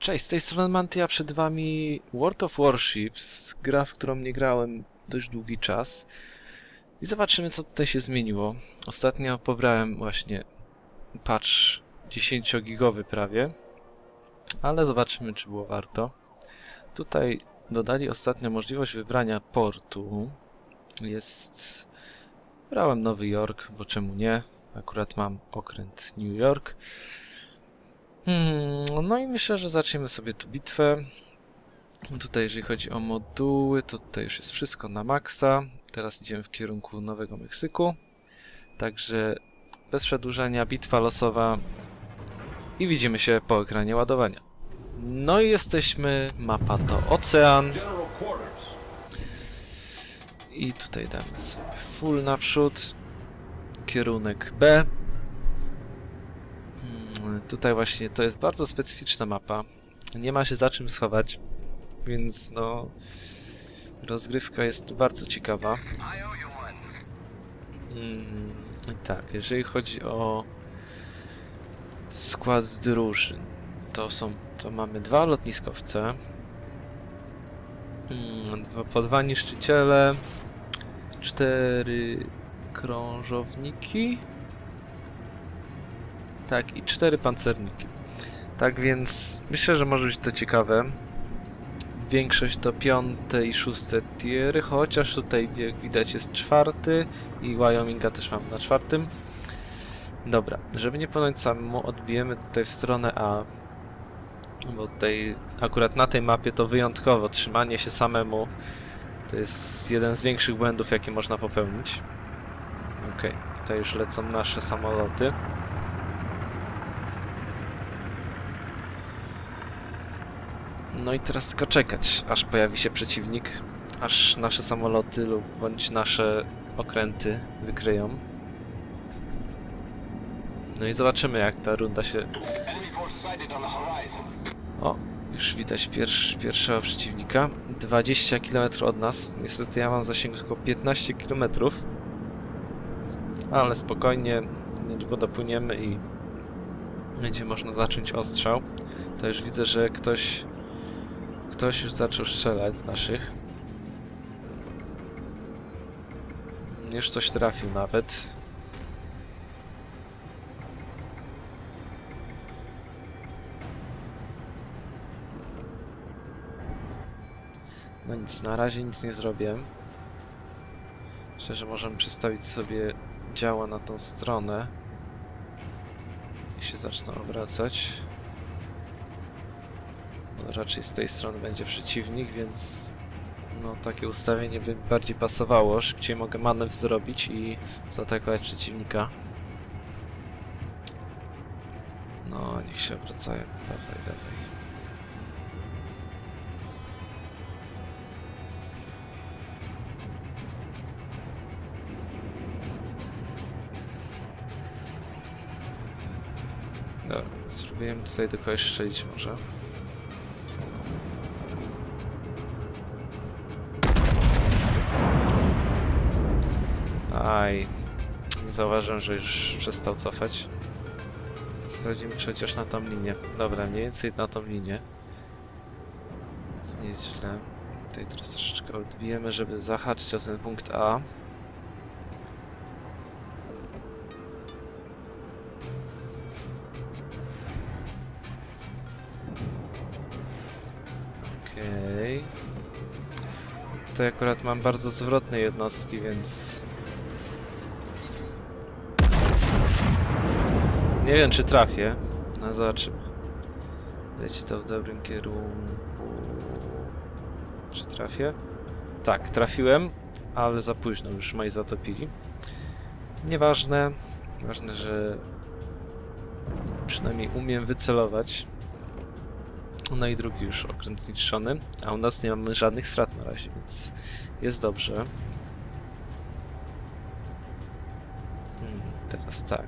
Cześć, z tej strony Mantia, przed wami World of Warships, gra, w którą nie grałem dość długi czas. I zobaczymy, co tutaj się zmieniło. Ostatnio pobrałem właśnie patch 10-gigowy prawie, ale zobaczymy, czy było warto. Tutaj dodali ostatnio możliwość wybrania portu. Jest... Brałem Nowy Jork, bo czemu nie? Akurat mam okręt New York. Hmm, no i myślę, że zaczniemy sobie tu bitwę. Tutaj jeżeli chodzi o moduły, to tutaj już jest wszystko na maksa. Teraz idziemy w kierunku Nowego Meksyku. Także bez przedłużenia, bitwa losowa i widzimy się po ekranie ładowania. No i jesteśmy, mapa to ocean i tutaj damy sobie full naprzód, kierunek B. Tutaj właśnie to jest bardzo specyficzna mapa. Nie ma się za czym schować, więc no rozgrywka jest tu bardzo ciekawa. Mm, tak, jeżeli chodzi o skład drużyn, to są, to mamy dwa lotniskowce, mm, dwa, po dwa niszczyciele, cztery krążowniki, tak i cztery pancerniki. Tak więc myślę, że może być to ciekawe. Większość to piąte i szóste tiery, chociaż tutaj jak widać jest czwarty i Wyominga też mam na czwartym. Dobra, żeby nie płynąć samemu, odbijemy tutaj w stronę A. Bo tutaj akurat na tej mapie to wyjątkowo trzymanie się samemu to jest jeden z większych błędów, jakie można popełnić. Okej, tutaj już lecą nasze samoloty. No i teraz tylko czekać, aż pojawi się przeciwnik, aż nasze samoloty lub bądź nasze okręty wykryją. No i zobaczymy, jak ta runda się o, już widać pierwszego przeciwnika. 20 km od nas. Niestety ja mam zasięg tylko 15 km. Ale spokojnie, niedługo dopłyniemy i będzie można zacząć ostrzał. To już widzę, że ktoś ktoś już zaczął strzelać z naszych. Już coś trafił nawet. No nic, na razie nic nie zrobię. Myślę, że możemy przestawić sobie działa na tą stronę. I się zaczną obracać. Raczej z tej strony będzie przeciwnik, więc no takie ustawienie by bardziej pasowało. Szybciej mogę manewr zrobić i zaatakować przeciwnika. No, niech się obracają. Dawaj, dawaj. Dobra, spróbujemy tutaj do kogoś strzelić może. Aj, nie zauważyłem, że już przestał cofać. Czy chociaż na tą linię. Dobra, mniej więcej na tą linię. Więc nie jest źle. Tutaj teraz troszeczkę odbijemy, żeby zahaczyć o ten punkt A. Okej. Tutaj akurat mam bardzo zwrotne jednostki, więc... Nie wiem, czy trafię. No zobaczymy. Leci to w dobrym kierunku. Czy trafię? Tak, trafiłem, ale za późno, już moi zatopili. Nieważne. Ważne, że przynajmniej umiem wycelować. No i drugi już okręt zniszczony, a u nas nie mamy żadnych strat na razie, więc jest dobrze. Hmm, teraz tak.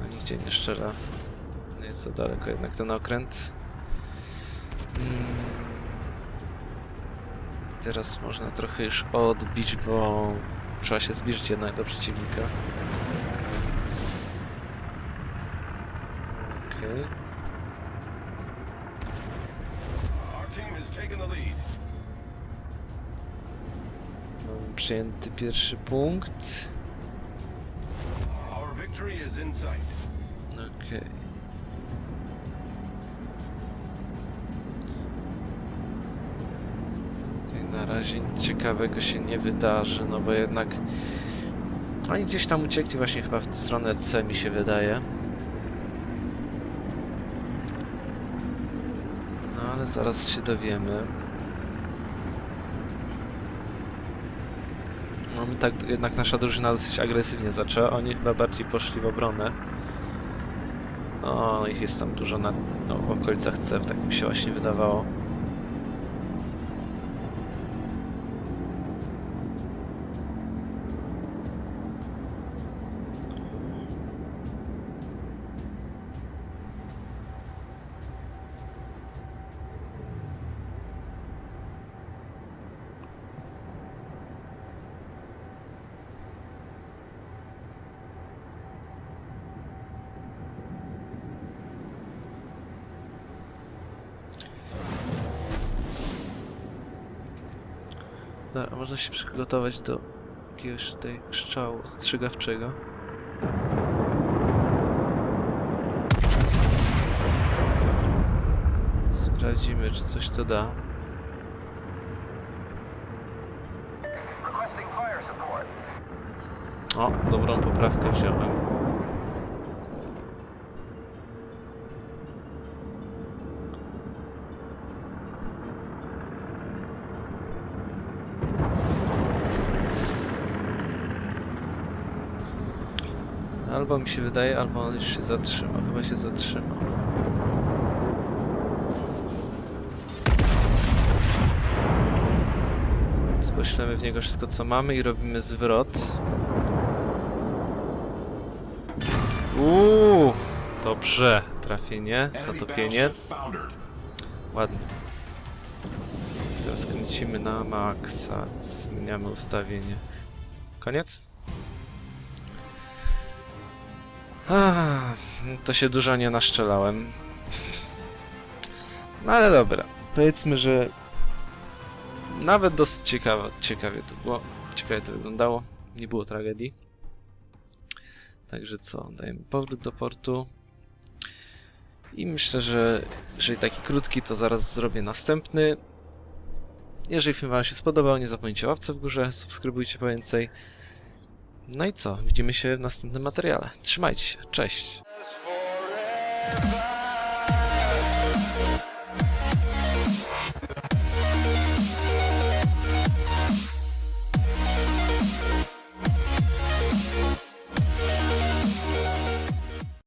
No, nigdzie nie strzela. Nie no jest za daleko jednak ten okręt. Hmm. Teraz można trochę już odbić, bo trzeba się zbliżyć jednak do przeciwnika. Okej. Okay. Mamy przyjęty pierwszy punkt. Victory. Okej. Tutaj na razie nic ciekawego się nie wydarzy, no bo jednak oni gdzieś tam uciekli właśnie chyba w stronę C mi się wydaje. No ale zaraz się dowiemy. No my tak jednak nasza drużyna dosyć agresywnie zaczęła, oni chyba bardziej poszli w obronę. O, ich jest tam dużo na no, w okolicach C, tak mi się właśnie wydawało. Dobra, można się przygotować do jakiegoś tutaj strzału ostrzegawczego. Sprawdzimy, czy coś to da. O, dobrą poprawkę wziąłem. Albo mi się wydaje, albo on już się zatrzymał. Chyba się zatrzymał. Więc Poślemy w niego wszystko co mamy i robimy zwrot. Uuu, dobrze. Trafienie, zatopienie. Ładnie. Teraz kręcimy na maksa. Zmieniamy ustawienie. Koniec? Ah, to się dużo nie naszczelałem. No ale dobra. Powiedzmy, że nawet dosyć ciekawe, ciekawie to było. Ciekawie to wyglądało. Nie było tragedii. Także co, dajemy powrót do portu. I myślę, że jeżeli taki krótki, to zaraz zrobię następny. Jeżeli film Wam się spodobał, nie zapomnijcie łapce w górze, subskrybujcie po więcej. No i co? Widzimy się w następnym materiale. Trzymajcie się, cześć!